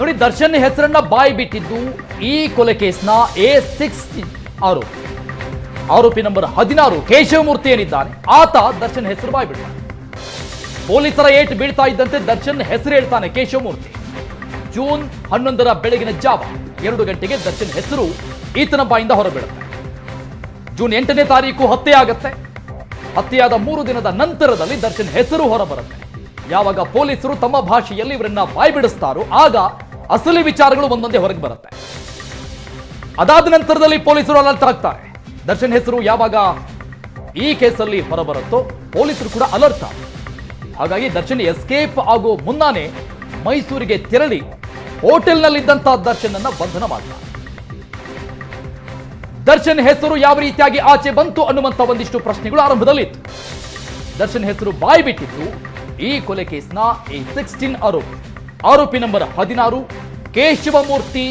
ನೋಡಿ, ದರ್ಶನ್ ಹೆಸರನ್ನ ಬಾಯಿ ಬಿಟ್ಟಿದ್ದು ಈ ಕೊಲೆ ಕೇಸ್ನ ಎ ಸಿಕ್ಸ್ ಆರೋಪಿ ಆರೋಪಿ ನಂಬರ್ ಹದಿನಾರು, ಕೇಶವಮೂರ್ತಿ ಏನಿದ್ದಾನೆ, ಆತ ದರ್ಶನ್ ಹೆಸರು ಬಾಯಿ ಬಿಡ್ತಾನೆ ಪೊಲೀಸರ ಏಟು ಬೀಳ್ತಾ ಇದ್ದಂತೆ ದರ್ಶನ್ ಹೆಸರು ಹೇಳ್ತಾನೆ ಕೇಶವಮೂರ್ತಿ. ಜೂನ್ ಹನ್ನೊಂದರ ಬೆಳಗಿನ ಜಾವ ಎರಡು ಗಂಟೆಗೆ ದರ್ಶನ್ ಹೆಸರು ಈತನ ಬಾಯಿಂದ ಹೊರಬೀಳುತ್ತೆ. ಜೂನ್ ಎಂಟನೇ ತಾರೀಕು ಹತ್ಯೆ ಆಗತ್ತೆ. ಹತ್ಯೆಯಾದ ಮೂರು ದಿನದ ನಂತರದಲ್ಲಿ ದರ್ಶನ್ ಹೆಸರು ಹೊರಬರುತ್ತೆ. ಯಾವಾಗ ಪೊಲೀಸರು ತಮ್ಮ ಭಾಷೆಯಲ್ಲಿ ಇವರನ್ನ ಬಾಯಿ ಬಿಡಿಸ್ತಾರೋ ಆಗ ಅಸಲಿ ವಿಚಾರಗಳು ಒಂದೊಂದೇ ಹೊರಗೆ ಬರುತ್ತೆ. ಅದಾದ ನಂತರದಲ್ಲಿ ಪೊಲೀಸರು ಅಲರ್ಟ್ ಆಗ್ತಾರೆ. ದರ್ಶನ್ ಹೆಸರು ಯಾವಾಗ ಈ ಕೇಸಲ್ಲಿ ಹೊರಬರುತ್ತೋ ಪೊಲೀಸರು ಕೂಡ ಅಲರ್ಟ್ ಹಾಗಾಗಿ ದರ್ಶನ್ ಎಸ್ಕೇಪ್ ಆಗೋ ಮುನ್ನಾನೆ ಮೈಸೂರಿಗೆ ತೆರಳಿ ಹೋಟೆಲ್ನಲ್ಲಿದ್ದಂತಹ ದರ್ಶನ್ ಅನ್ನ ಬಂಧನ ಮಾಡ್ತಾರೆ. ದರ್ಶನ್ ಹೆಸರು ಯಾವ ರೀತಿಯಾಗಿ ಆಚೆ ಬಂತು ಅನ್ನುವಂತ ಒಂದಿಷ್ಟು ಪ್ರಶ್ನೆಗಳು ಆರಂಭದಲ್ಲಿತ್ತು. ದರ್ಶನ್ ಹೆಸರು ಬಾಯಿ ಬಿಟ್ಟಿದ್ದು ಈ ಕೊಲೆ ಕೇಸ್ನ ಈ ಸಿಕ್ಸ್ಟೀನ್ ಆರೋಪಿ. ಆರೋಪಿ ನಂಬರ್ ಹದಿನಾರು ಕೇಶವಮೂರ್ತಿ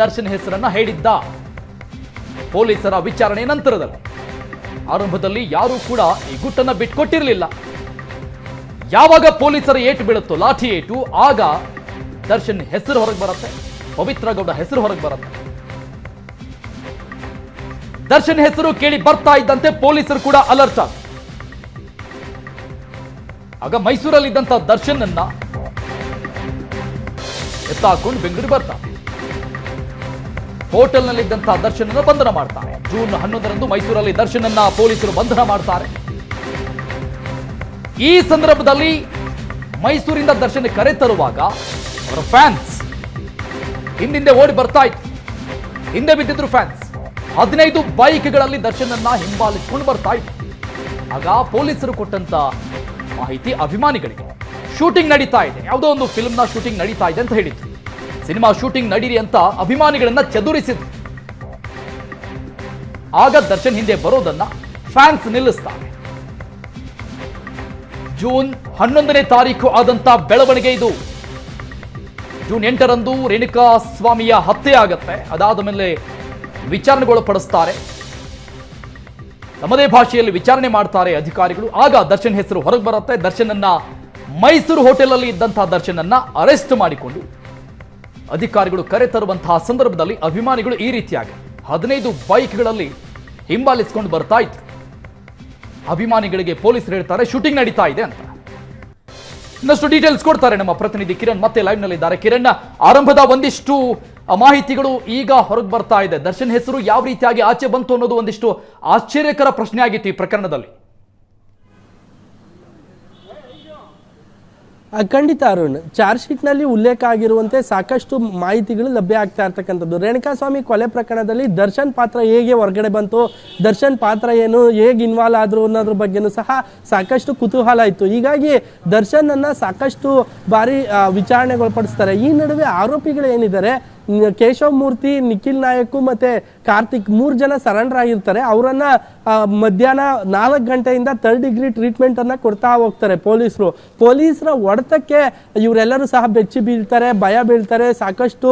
ದರ್ಶನ್ ಹೆಸರನ್ನ ಹೇಳಿದ್ದ. ಪೊಲೀಸರ ವಿಚಾರಣೆ ನಂತರದಲ್ಲಿ ಆರಂಭದಲ್ಲಿ ಯಾರೂ ಕೂಡ ಈ ಗುಟ್ಟನ್ನ ಬಿಟ್ಕೊಟ್ಟಿರಲಿಲ್ಲ. ಯಾವಾಗ ಪೊಲೀಸರ ಏಟು ಬೀಳುತ್ತೋ ಲಾಠಿ ಏಟು, ಆಗ ದರ್ಶನ್ ಹೆಸರು ಹೊರಗೆ ಬರುತ್ತೆ ಪವಿತ್ರ ಗೌಡ ಹೆಸರು ಹೊರಗೆ ಬರುತ್ತೆ. ದರ್ಶನ್ ಹೆಸರು ಕೇಳಿ ಬರ್ತಾ ಇದ್ದಂತೆ ಪೊಲೀಸರು ಕೂಡ ಅಲರ್ಟ್ ಆಗ ಆಗ ಮೈಸೂರಲ್ಲಿದ್ದಂತ ದರ್ಶನ್ ಅನ್ನ ಎತ್ತಾಕೊಂಡು ಬೆಂಗಳೂರು ಬರ್ತಾರೆ ಹೋಟೆಲ್ನಲ್ಲಿದ್ದಂತಹ ದರ್ಶನ್ ಅನ್ನ ಬಂಧನ ಮಾಡ್ತಾರೆ. ಜೂನ್ ಹನ್ನೊಂದರಂದು ಮೈಸೂರಲ್ಲಿ ದರ್ಶನ್ ಅನ್ನ ಪೊಲೀಸರು ಬಂಧನ ಮಾಡ್ತಾರೆ. ಈ ಸಂದರ್ಭದಲ್ಲಿ ಮೈಸೂರಿಂದ ದರ್ಶನ ಕರೆ ತರುವಾಗ ಅವರ ಫ್ಯಾನ್ಸ್ ಹಿಂದಿಂದೆ ಓಡಿ ಬರ್ತಾ ಇತ್ತು ಹಿಂದೆ ಬಿದ್ದಿದ್ರು ಫ್ಯಾನ್ಸ್. ಹದಿನೈದು ಬೈಕ್ಗಳಲ್ಲಿ ದರ್ಶನ್ ಅನ್ನ ಹಿಂಬಾಲಿಸಿಕೊಂಡು ಬರ್ತಾ ಇತ್ತು ಆಗ ಪೊಲೀಸರು ಕೊಟ್ಟಂತ ಮಾಹಿತಿ ಅಭಿಮಾನಿಗಳಿಗೆ. ಶೂಟಿಂಗ್ ನಡೀತಾ ಇದೆ. ಯಾವುದೋ ಒಂದು ಫಿಲ್ಮ್ನ ಶೂಟಿಂಗ್ ನಡೀತಾ ಇದೆ ಅಂತ ಹೇಳಿದ್ರು. ಸಿನಿಮಾ ಶೂಟಿಂಗ್ ನಡೀರಿ ಅಂತ ಅಭಿಮಾನಿಗಳನ್ನ ಚದುರಿಸಿದ್ರು. ಆಗ ದರ್ಶನ್ ಹಿಂದೆ ಬರೋದನ್ನ ಫ್ಯಾನ್ಸ್ ನಿಲ್ಲಿಸ್ತಾರೆ. ಜೂನ್ ಹನ್ನೊಂದನೇ ತಾರೀಕು ಆದಂತ ಬೆಳವಣಿಗೆ ಇದು. ಜೂನ್ ಎಂಟರಂದು ರೇಣುಕಾ ಸ್ವಾಮಿಯ ಹತ್ಯೆ ಆಗತ್ತೆ. ಅದಾದ ಮೇಲೆ ವಿಚಾರಣೆಗೊಳಪಡಿಸ್ತಾರೆ. ತಮ್ಮದೇ ಭಾಷೆಯಲ್ಲಿ ವಿಚಾರಣೆ ಮಾಡ್ತಾರೆ ಅಧಿಕಾರಿಗಳು. ಆಗ ದರ್ಶನ್ ಹೆಸರು ಹೊರಗೆ ಬರುತ್ತೆ. ದರ್ಶನನ್ನ ಮೈಸೂರು ಹೋಟೆಲ್ ಅಲ್ಲಿ ಇದ್ದಂತಹ ದರ್ಶನ್ ಅನ್ನ ಅರೆಸ್ಟ್ ಮಾಡಿಕೊಂಡು ಅಧಿಕಾರಿಗಳು ಕರೆ ತರುವಂತಹ ಸಂದರ್ಭದಲ್ಲಿ ಅಭಿಮಾನಿಗಳು ಈ ರೀತಿಯಾಗಿ ಹದಿನೈದು ಬೈಕ್ಗಳಲ್ಲಿ ಹಿಂಬಾಲಿಸಿಕೊಂಡು ಬರ್ತಾ ಇತ್ತು ಅಭಿಮಾನಿಗಳಿಗೆ ಪೊಲೀಸರು ಹೇಳ್ತಾರೆ, ಶೂಟಿಂಗ್ ನಡೀತಾ ಇದೆ ಅಂತ. ಇನ್ನಷ್ಟು ಡೀಟೇಲ್ಸ್ ಕೊಡ್ತಾರೆ ನಮ್ಮ ಪ್ರತಿನಿಧಿ ಕಿರಣ್, ಮತ್ತೆ ಲೈವ್ ನಲ್ಲಿದ್ದಾರೆ ಕಿರಣ್ ಆರಂಭದ ಒಂದಿಷ್ಟು ಮಾಹಿತಿಗಳು ಈಗ ಹೊರಗೆ ಬರ್ತಾ ಇದೆ. ದರ್ಶನ್ ಹೆಸರು ಯಾವ ರೀತಿಯಾಗಿ ಆಚೆ ಬಂತು ಅನ್ನೋದು ಒಂದಿಷ್ಟು ಆಶ್ಚರ್ಯಕರ ಪ್ರಶ್ನೆ ಆಗಿತ್ತು ಈ ಪ್ರಕರಣದಲ್ಲಿ. ಖಂಡಿತ ಅರುಣ್ ಚಾರ್ಜ್ ಶೀಟ್ನಲ್ಲಿ ಉಲ್ಲೇಖ ಆಗಿರುವಂತೆ ಸಾಕಷ್ಟು ಮಾಹಿತಿಗಳು ಲಭ್ಯ ಆಗ್ತಾ ಇರ್ತಕ್ಕಂಥದ್ದು. ರೇಣುಕಾಸ್ವಾಮಿ ಕೊಲೆ ಪ್ರಕರಣದಲ್ಲಿ ದರ್ಶನ್ ಪಾತ್ರ ಹೇಗೆ ಹೊರಗಡೆ ಬಂತು, ದರ್ಶನ್ ಪಾತ್ರ ಏನು, ಹೇಗೆ ಇನ್ವಾಲ್ವ್ ಆದ್ರು ಅನ್ನೋದ್ರ ಬಗ್ಗೆನೂ ಸಹ ಸಾಕಷ್ಟು ಕುತೂಹಲ ಇತ್ತು. ಹೀಗಾಗಿ ದರ್ಶನನ್ನು ಸಾಕಷ್ಟು ಬಾರಿ ವಿಚಾರಣೆಗೊಳಪಡಿಸ್ತಾರೆ. ಈ ನಡುವೆ ಆರೋಪಿಗಳು ಏನಿದ್ದಾರೆ ಕೇಶವ ಮೂರ್ತಿ ನಿಖಿಲ್ ನಾಯಕ್ ಮತ್ತೆ ಕಾರ್ತಿಕ್ ಮೂರು ಜನ ಸರೆಂಡರ್ ಆಗಿರ್ತಾರೆ. ಅವರನ್ನ ಮಧ್ಯಾಹ್ನ ನಾಲ್ಕು ಗಂಟೆಯಿಂದ ಥರ್ಡ್ ಡಿಗ್ರಿ ಟ್ರೀಟ್ಮೆಂಟ್ ಅನ್ನ ಕೊಡ್ತಾ ಹೋಗ್ತಾರೆ ಪೊಲೀಸರು. ಪೊಲೀಸರ ಹೊಡೆತಕ್ಕೆ ಇವರೆಲ್ಲರೂ ಸಹ ಬೆಚ್ಚಿ ಬೀಳ್ತಾರೆ, ಭಯ ಬೀಳ್ತಾರೆ. ಸಾಕಷ್ಟು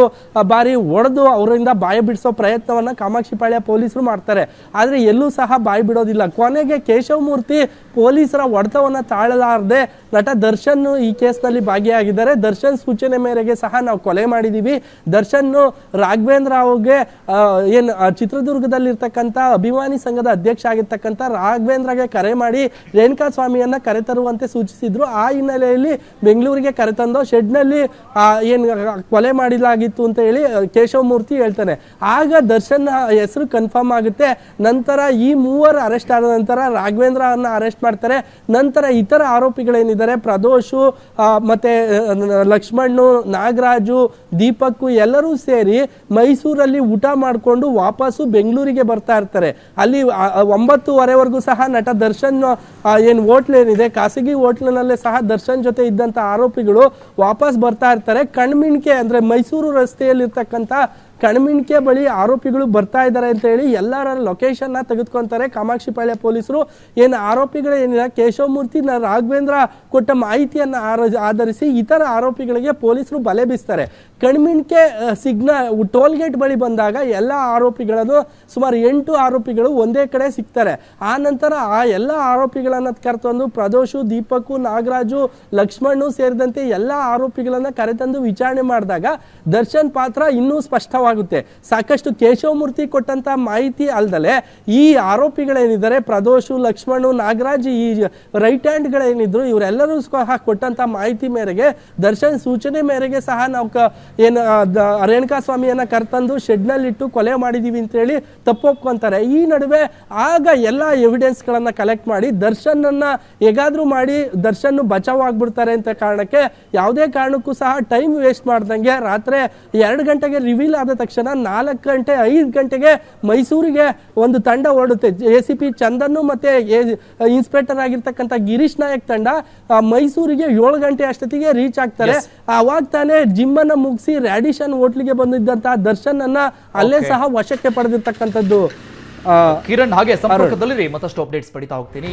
ಬಾರಿ ಹೊಡೆದು ಅವರಿಂದ ಬಾಯ ಬಿಡಿಸೋ ಪ್ರಯತ್ನವನ್ನ ಕಾಮಾಕ್ಷಿಪಾಳ್ಯ ಪೊಲೀಸರು ಮಾಡ್ತಾರೆ. ಆದ್ರೆ ಎಲ್ಲೂ ಸಹ ಬಾಯಿ ಬಿಡೋದಿಲ್ಲ. ಕೊನೆಗೆ ಕೇಶವಮೂರ್ತಿ ಪೊಲೀಸರ ಹೊಡೆತವನ್ನ ತಾಳಲಾರದೆ ನಟ ದರ್ಶನ್ ಈ ಕೇಸ್ನಲ್ಲಿ ಭಾಗಿಯಾಗಿದ್ದಾರೆ. ದರ್ಶನ್ ಸೂಚನೆ ಮೇರೆಗೆ ಸಹ ನಾವು ಕೊಲೆ ಮಾಡಿದೀವಿ. ದರ್ಶನ್ ರಾಘವೇಂದ್ರ ಅವ್ರಿಗೆ ಏನು ಚಿತ್ರದುರ್ಗದಲ್ಲಿರ್ತಕ್ಕಂಥ ಅಭಿಮಾನಿ ಸಂಘದ ಅಧ್ಯಕ್ಷ ಆಗಿರ್ತಕ್ಕಂಥ ರಾಘವೇಂದ್ರಗೆ ಕರೆ ಮಾಡಿ ರೇಣುಕಾ ಸ್ವಾಮಿಯನ್ನ ಕರೆತರುವಂತೆ ಸೂಚಿಸಿದ್ರು. ಆ ಹಿನ್ನೆಲೆಯಲ್ಲಿ ಬೆಂಗಳೂರಿಗೆ ಕರೆತಂದು ಶೆಡ್ನಲ್ಲಿ ಏನು ಕೊಲೆ ಮಾಡಿಲಾಗಿತ್ತು ಅಂತ ಹೇಳಿ ಕೇಶವಮೂರ್ತಿ ಕೇಶವ ಮೂರ್ತಿ ಹೇಳ್ತಾನೆ. ಆಗ ದರ್ಶನ್ ಹೆಸರು ಕನ್ಫರ್ಮ್ ಆಗುತ್ತೆ. ನಂತರ ಈ ಮೂವರು ಅರೆಸ್ಟ್ ಆದ ನಂತರ ರಾಘವೇಂದ್ರನ್ನ ಅರೆಸ್ಟ್ ಮಾಡ್ತಾರೆ. ನಂತರ ಇತರ ಆರೋಪಿಗಳೇನಿದ್ದಾರೆ? ಪ್ರದೋಷು ಮತ್ತೆ ಲಕ್ಷ್ಮಣ್ಣು, ನಾಗರಾಜು, ದೀಪಕ್ಕು ಎಲ್ಲರೂ ಸೇರಿ ಮೈಸೂರಲ್ಲಿ ಊಟ ಮಾಡಿಕೊಂಡು ವಾಪಸ್ಸು ಬೆಂಗಳೂರಿಗೆ ಬರ್ತಾ ಇರ್ತಾರೆ. ಅಲ್ಲಿ ಒಂಬತ್ತುವರೆವರೆಗೂ ಸಹ ನಟ ದರ್ಶನ್ ಏನ್ ಹೋಟ್ಲ್ ಏನಿದೆ, ಖಾಸಗಿ ಹೋಟ್ಲಿನಲ್ಲೇ ಸಹ ದರ್ಶನ್ ಜೊತೆ ಇದ್ದಂಥ ಆರೋಪಿಗಳು ವಾಪಸ್ ಬರ್ತಾ ಇರ್ತಾರೆ. ಕಣ್ಮಿಣಿಕೆ ಅಂದರೆ ಮೈಸೂರು ರಸ್ತೆಯಲ್ಲಿರ್ತಕ್ಕಂಥ ಕಣಮಿಣಿಕೆ ಬಳಿ ಆರೋಪಿಗಳು ಬರ್ತಾ ಇದ್ದಾರೆ ಅಂತ ಹೇಳಿ ಎಲ್ಲರ ಲೊಕೇಶನ್ನ ತೆಗೆದುಕೊಂತಾರೆ. ಕಾಮಾಕ್ಷಿಪಾಳ್ಯ ಪೊಲೀಸರು. ಏನು ಆರೋಪಿಗಳು ಏನಿಲ್ಲ, ಕೇಶವಮೂರ್ತಿ, ನ ರಾಘವೇಂದ್ರ ಕೊಟ್ಟ ಮಾಹಿತಿಯನ್ನು ಆಧರಿಸಿ ಇತರ ಆರೋಪಿಗಳಿಗೆ ಪೊಲೀಸರು ಬಲೆ ಬೀಸ್ತಾರೆ. ಕಣ್ಮಿಣಿಕೆ ಸಿಗ್ನ, ಟೋಲ್ ಗೇಟ್ ಬಳಿ ಬಂದಾಗ ಎಲ್ಲ ಆರೋಪಿಗಳನ್ನು, ಸುಮಾರು ಎಂಟು ಆರೋಪಿಗಳು ಒಂದೇ ಕಡೆ ಸಿಗ್ತಾರೆ. ಆ ನಂತರ ಆ ಎಲ್ಲ ಆರೋಪಿಗಳನ್ನ ಕರೆತಂದು ಪ್ರದೋಷು ದೀಪಕು ನಾಗರಾಜು, ಲಕ್ಷ್ಮಣ್ಣು ಸೇರಿದಂತೆ ಎಲ್ಲ ಆರೋಪಿಗಳನ್ನ ಕರೆತಂದು ವಿಚಾರಣೆ ಮಾಡಿದಾಗ ದರ್ಶನ್ ಪಾತ್ರ ಇನ್ನೂ ಸ್ಪಷ್ಟವಾಗುತ್ತೆ ಸಾಕಷ್ಟು ಕೇಶವಮೂರ್ತಿ ಕೊಟ್ಟಂತ ಮಾಹಿತಿ ಅಲ್ಲದಲೆ ಈ ಆರೋಪಿಗಳೇನಿದ್ದಾರೆ, ಪ್ರದೋಷು, ಲಕ್ಷ್ಮಣು, ನಾಗರಾಜ್, ಈ ರೈಟ್ ಹ್ಯಾಂಡ್ಗಳೇನಿದ್ರು ಇವರೆಲ್ಲರೂ ಸಹ ಕೊಟ್ಟಂತ ಮಾಹಿತಿ ಮೇರೆಗೆ, ದರ್ಶನ್ ಸೂಚನೆ ಮೇರೆಗೆ ಸಹ ನಾವು ಕ ಏನು ರೇಣುಕಾ ಸ್ವಾಮಿಯನ್ನ ಕರ್ತಂದು ಶೆಡ್ನಲ್ಲಿಟ್ಟು ಕೊಲೆ ಮಾಡಿದೀವಿ ಅಂತೇಳಿ ತಪ್ಪೊಪ್ಕೊಂತಾರೆ ಈ ನಡುವೆ ಆಗ ಎಲ್ಲ ಎವಿಡೆನ್ಸ್ಗಳನ್ನ ಕಲೆಕ್ಟ್ ಮಾಡಿ, ದರ್ಶನನ್ನ ಹೇಗಾದ್ರೂ ಮಾಡಿ ದರ್ಶನ್ ಬಚಾವ್ ಆಗ್ಬಿಡ್ತಾರೆ ಅಂತ ಕಾರಣಕ್ಕೆ, ಯಾವುದೇ ಕಾರಣಕ್ಕೂ ಸಹ ಟೈಮ್ ವೇಸ್ಟ್ ಮಾಡ್ದಂಗೆ ರಾತ್ರಿ ಎರಡು ಗಂಟೆಗೆ ರಿವೀಲ್ ಆದ ತಕ್ಷಣ ನಾಲ್ಕು ಗಂಟೆ ಐದು ಗಂಟೆಗೆ ಮೈಸೂರಿಗೆ ಒಂದು ತಂಡ ಹೊರಡುತ್ತೆ ಎ ಸಿ ಪಿ ಚಂದನ್ನು ಮತ್ತು ಇನ್ಸ್ಪೆಕ್ಟರ್ ಆಗಿರ್ತಕ್ಕಂಥ ಗಿರೀಶ್ ನಾಯಕ್ ತಂಡ ಆ, ಮೈಸೂರಿಗೆ ಏಳು ಗಂಟೆ ಅಷ್ಟೊತ್ತಿಗೆ ರೀಚ್ ಆಗ್ತಾರೆ. ಅವಾಗ ತಾನೇ ಜಿಮ್ಮನ್ನು ಮುಗಿಸಿ ರ್ಯಾಡಿಷನ್ ಹೋಟ್ಲಿಗೆ ಬಂದಿದ್ದಂತಹ ದರ್ಶನ್ ಅನ್ನ ಅಲ್ಲೇ ಸಹ ವಶಕ್ಕೆ ಪಡೆದಿರ್ತಕ್ಕಂಥದ್ದು ಕಿರಣ್ ಹಾಗೆ ಸಂಪರ್ಕದಲ್ಲಿ ಮತ್ತಷ್ಟು ಅಪ್ಡೇಟ್ಸ್ ಪಡಿತಾ ಹೋಗ್ತೀನಿ.